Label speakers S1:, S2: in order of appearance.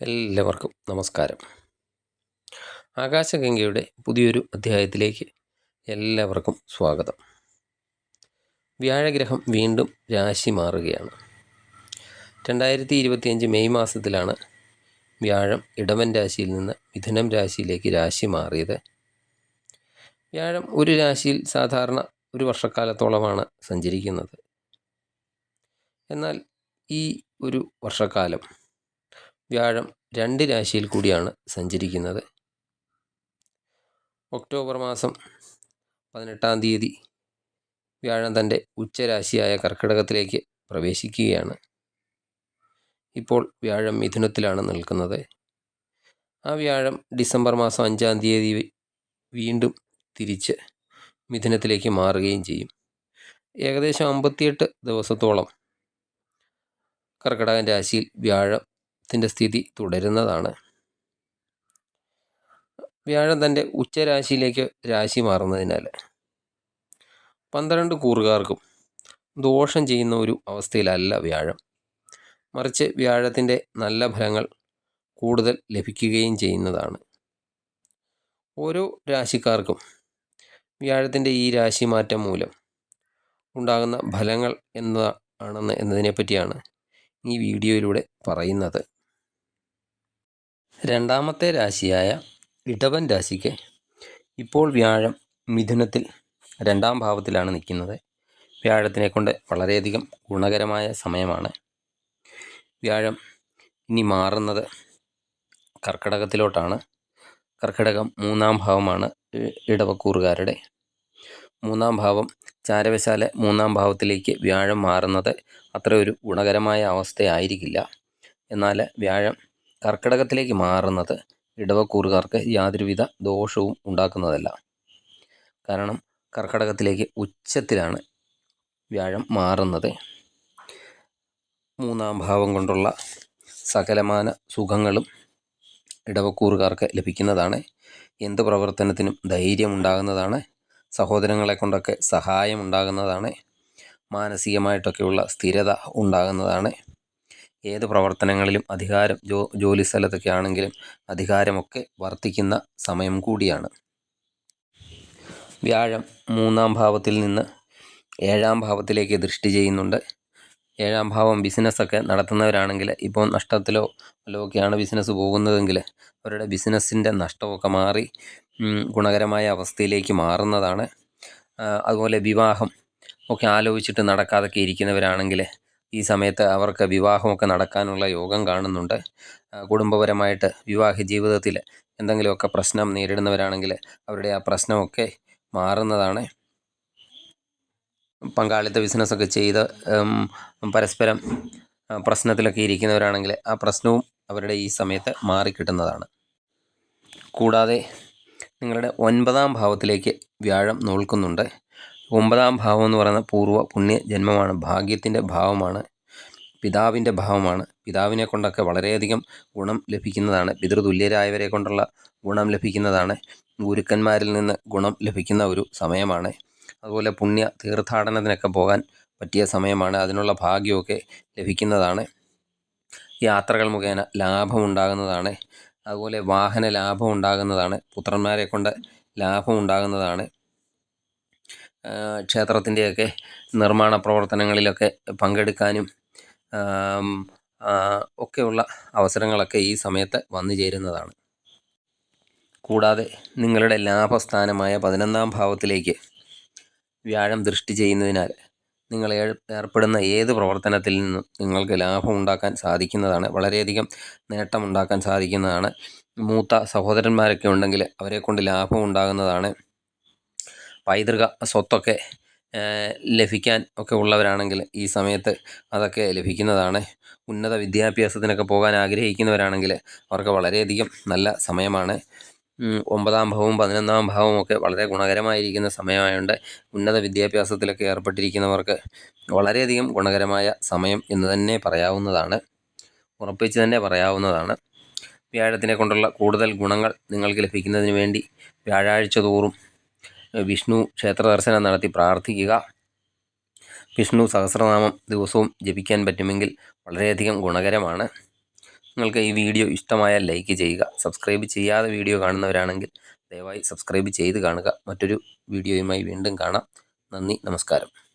S1: എല്ലാവർക്കും നമസ്കാരം. ആകാശഗംഗയുടെ പുതിയൊരു അധ്യായത്തിലേക്ക് എല്ലാവർക്കും സ്വാഗതം. വ്യാഴഗ്രഹം വീണ്ടും രാശി മാറുകയാണ്. രണ്ടായിരത്തി ഇരുപത്തിയഞ്ച് മെയ് മാസത്തിലാണ് വ്യാഴം ഇടവൻ രാശിയിൽ നിന്ന് മിഥുനം രാശിയിലേക്ക് രാശി മാറിയത്. വ്യാഴം ഒരു രാശിയിൽ സാധാരണ ഒരു വർഷക്കാലത്തോളമാണ് സഞ്ചരിക്കുന്നത്. എന്നാൽ ഈ ഒരു വർഷക്കാലം വ്യാഴം രണ്ട് രാശിയിൽ കൂടിയാണ് സഞ്ചരിക്കുന്നത്. ഒക്ടോബർ മാസം പതിനെട്ടാം തീയതി വ്യാഴം തന്റെ ഉച്ചരാശിയായ കർക്കിടകത്തിലേക്ക് പ്രവേശിക്കുകയാണ്. ഇപ്പോൾ വ്യാഴം മിഥുനത്തിലാണ് നിൽക്കുന്നത്. ആ വ്യാഴം ഡിസംബർ മാസം അഞ്ചാം തീയതി വീണ്ടും തിരിച്ച് മിഥുനത്തിലേക്ക് മാറുകയും ചെയ്യും. ഏകദേശം അമ്പത്തിയെട്ട് ദിവസത്തോളം കർക്കിടകൻ രാശിയിൽ വ്യാഴം ത്തിന്റെ സ്ഥിതി തുടരുന്നതാണ്. വ്യാഴം തന്റെ ഉച്ചരാശിയിലേക്ക് രാശി മാറുന്നതിനാൽ പന്ത്രണ്ട് കൂറുകാർക്കും ദോഷം ചെയ്യുന്ന ഒരു അവസ്ഥയിലല്ല വ്യാഴം. മറിച്ച് വ്യാഴത്തിന്റെ നല്ല ഫലങ്ങൾ കൂടുതൽ ലഭിക്കുകയും ചെയ്യുന്നതാണ്. ഓരോ രാശിക്കാർക്കും വ്യാഴത്തിന്റെ ഈ രാശി മാറ്റം മൂലം ഉണ്ടാകുന്ന ഫലങ്ങൾ എന്താണെന്ന് എന്നതിനെപ്പറ്റിയാണ് ഈ വീഡിയോയിലൂടെ പറയുന്നത്. രണ്ടാമത്തെ രാശിയായ ഇടവൻ രാശിക്ക് ഇപ്പോൾ വ്യാഴം മിഥുനത്തിൽ രണ്ടാം ഭാവത്തിലാണ് നിൽക്കുന്നത്. വ്യാഴത്തിനെ കൊണ്ട് വളരെയധികം ഗുണകരമായ സമയമാണ്. വ്യാഴം ഇനി മാറുന്നത് കർക്കിടകത്തിലോട്ടാണ്. കർക്കിടകം മൂന്നാം ഭാവമാണ് ഇടവക്കൂറുകാരുടെ. മൂന്നാം ഭാവം ചാരവശാല മൂന്നാം ഭാവത്തിലേക്ക് വ്യാഴം മാറുന്നത് അത്ര ഒരു ഗുണകരമായ അവസ്ഥയായിരിക്കില്ല. എന്നാൽ വ്യാഴം കർക്കിടകത്തിലേക്ക് മാറുന്നത് ഇടവക്കൂറുകാർക്ക് യാതൊരുവിധ ദോഷവും ഉണ്ടാക്കുന്നതല്ല. കാരണം കർക്കിടകത്തിലേക്ക് ഉച്ചത്തിലാണ് വ്യാഴം മാറുന്നത്. മൂന്നാം ഭാവം കൊണ്ടുള്ള സകലമാന സുഖങ്ങളും ഇടവക്കൂറുകാർക്ക് ലഭിക്കുന്നതാണ്. എന്ത് പ്രവർത്തനത്തിനും ധൈര്യം ഉണ്ടാകുന്നതാണ്. സഹോദരങ്ങളെ കൊണ്ടൊക്കെ സഹായം ഉണ്ടാകുന്നതാണ്. മാനസികമായിട്ടൊക്കെയുള്ള സ്ഥിരത ഉണ്ടാകുന്നതാണ്. ഏത് പ്രവർത്തനങ്ങളിലും അധികാരം ജോ ജോലി സ്ഥലത്തൊക്കെ ആണെങ്കിലും അധികാരമൊക്കെ വർദ്ധിക്കുന്ന സമയം കൂടിയാണ്. വ്യാഴം മൂന്നാം ഭാവത്തിൽ നിന്ന് ഏഴാം ഭാവത്തിലേക്ക് ദൃഷ്ടി ചെയ്യുന്നുണ്ട്. ഏഴാം ഭാവം ബിസിനസ്സൊക്കെ നടത്തുന്നവരാണെങ്കിൽ ഇപ്പോൾ നഷ്ടത്തിലോ ഒക്കെയാണ് ബിസിനസ് പോകുന്നതെങ്കിൽ അവരുടെ ബിസിനസ്സിന്റെ നഷ്ടമൊക്കെ മാറി ഗുണകരമായ അവസ്ഥയിലേക്ക് മാറുന്നതാണ്. അതുപോലെ വിവാഹം ഒക്കെ ആലോചിച്ചിട്ട് നടക്കാതൊക്കെ ഇരിക്കുന്നവരാണെങ്കിൽ ഈ സമയത്ത് അവർക്ക് വിവാഹമൊക്കെ നടക്കാനുള്ള യോഗം കാണുന്നുണ്ട്. കുടുംബപരമായിട്ട് വിവാഹ ജീവിതത്തിൽ എന്തെങ്കിലുമൊക്കെ പ്രശ്നം നേരിടുന്നവരാണെങ്കിൽ അവരുടെ ആ പ്രശ്നമൊക്കെ മാറുന്നതാണ്. പങ്കാളിത്ത ബിസിനസ്സൊക്കെ ചെയ്ത് പരസ്പരം പ്രശ്നത്തിലൊക്കെ ഇരിക്കുന്നവരാണെങ്കിൽ ആ പ്രശ്നവും അവരുടെ ഈ സമയത്ത് മാറിക്കിട്ടുന്നതാണ്. കൂടാതെ നിങ്ങളുടെ ഒൻപതാം ഭാവത്തിലേക്ക് വ്യാഴം നോൽക്കുന്നുണ്ട്. ഒമ്പതാം ഭാവം എന്ന് പറയുന്ന പൂർവ പുണ്യ ജന്മമാണ്. ഭാഗ്യത്തിന്റെ ഭാവമാണ് പിതാവിന്റെ ഭാവമാണ്. പിതാവിനെ കൊണ്ടൊക്കെ വളരെയധികം ഗുണം ലഭിക്കുന്നതാണ്. പിതൃതുല്യരായവരെ കൊണ്ടുള്ള ഗുണം ലഭിക്കുന്നതാണ്. ഗുരുക്കന്മാരിൽ നിന്ന് ഗുണം ലഭിക്കുന്ന ഒരു സമയമാണ്. അതുപോലെ പുണ്യ തീർത്ഥാടനത്തിനൊക്കെ പോകാൻ പറ്റിയ സമയമാണ്. അതിനുള്ള ഭാഗ്യമൊക്കെ ലഭിക്കുന്നതാണ്. യാത്രകൾ മുഖേന ലാഭമുണ്ടാകുന്നതാണ്. അതുപോലെ വാഹന ലാഭം ഉണ്ടാകുന്നതാണ് പുത്രന്മാരെ കൊണ്ട് ലാഭം ഉണ്ടാകുന്നതാണ് ക്ഷേത്രത്തിന്റെയൊക്കെ നിർമ്മാണ പ്രവർത്തനങ്ങളിലൊക്കെ പങ്കെടുക്കാനും ഒക്കെയുള്ള അവസരങ്ങളൊക്കെ ഈ സമയത്ത് വന്നു ചേരുന്നതാണ്. കൂടാതെ നിങ്ങളുടെ ലാഭസ്ഥാനമായ പതിനൊന്നാം ഭാവത്തിലേക്ക് വ്യാഴം ദൃഷ്ടി ചെയ്യുന്നതിനാൽ നിങ്ങൾ ഏർപ്പെടുന്ന ഏത് പ്രവർത്തനത്തിൽ നിന്നും നിങ്ങൾക്ക് ലാഭം ഉണ്ടാക്കാൻ സാധിക്കുന്നതാണ് വളരെയധികം നേട്ടമുണ്ടാക്കാൻ സാധിക്കുന്നതാണ്. മൂത്ത സഹോദരന്മാരൊക്കെ ഉണ്ടെങ്കിൽ അവരെക്കൊണ്ട് ലാഭം ഉണ്ടാകുന്നതാണ്. പൈതൃക സ്വത്തൊക്കെ ലഭിക്കാൻ ഒക്കെ ഉള്ളവരാണെങ്കിൽ ഈ സമയത്ത് അതൊക്കെ ലഭിക്കുന്നതാണ്. ഉന്നത വിദ്യാഭ്യാസത്തിനൊക്കെ പോകാൻ ആഗ്രഹിക്കുന്നവരാണെങ്കിൽ അവർക്ക് വളരെയധികം നല്ല സമയമാണ്. ഒമ്പതാം ഭാവവും പതിനൊന്നാം ഭാവവും ഒക്കെ വളരെ ഗുണകരമായിരിക്കുന്ന സമയമായതുകൊണ്ട് ഉന്നത വിദ്യാഭ്യാസത്തിലൊക്കെ ഏർപ്പെട്ടിരിക്കുന്നവർക്ക് വളരെയധികം ഗുണകരമായ സമയം എന്ന് തന്നെ പറയാവുന്നതാണ്. ഉറപ്പിച്ച് തന്നെ പറയാവുന്നതാണ്. വ്യാഴത്തിനെ കൊണ്ടുള്ള കൂടുതൽ ഗുണങ്ങൾ നിങ്ങൾക്ക് ലഭിക്കുന്നതിന് വേണ്ടി വ്യാഴാഴ്ച തോറും വിഷ്ണു ക്ഷേത്ര ദർശനം നടത്തി പ്രാർത്ഥിക്കുക. വിഷ്ണു സഹസ്രനാമം ദിവസവും ജപിക്കാൻ പറ്റുമെങ്കിൽ വളരെയധികം ഗുണകരമാണ്. നിങ്ങൾക്ക് ഈ വീഡിയോ ഇഷ്ടമായാൽ ലൈക്ക് ചെയ്യുക. സബ്സ്ക്രൈബ് ചെയ്യാതെ വീഡിയോ കാണുന്നവരാണെങ്കിൽ ദയവായി സബ്സ്ക്രൈബ് ചെയ്ത് കാണുക. മറ്റൊരു വീഡിയോയുമായി വീണ്ടും കാണാം. നന്ദി നമസ്കാരം.